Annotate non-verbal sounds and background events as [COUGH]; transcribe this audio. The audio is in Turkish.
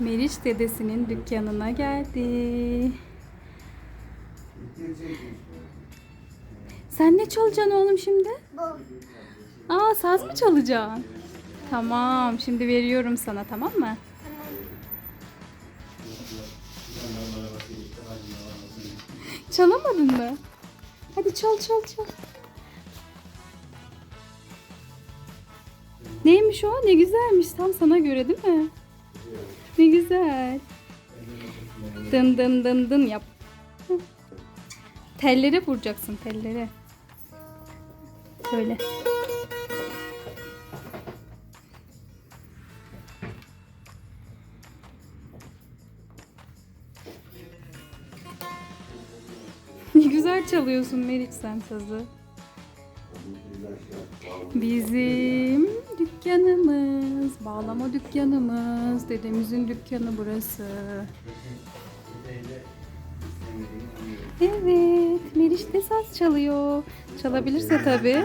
Meriç dedesinin dükkanına geldi. Sen ne çalacaksın oğlum şimdi? Aa saz mı çalacaksın? Tamam şimdi veriyorum sana tamam mı? Çalamadın mı? Hadi çal çal çal. Neymiş o? Ne güzelmiş. Tam sana göre değil mi? Güzel. Dın dın dın dın yap. Tellere vuracaksın tellere. Böyle. Ne [LAUGHS] güzel çalıyorsun Meriç sen sazı. Bizim dükkanımız, bağlama dükkanımız, dedemizin dükkanı burası. Evet, Meriç de saz çalıyor. Çalabilirse tabii.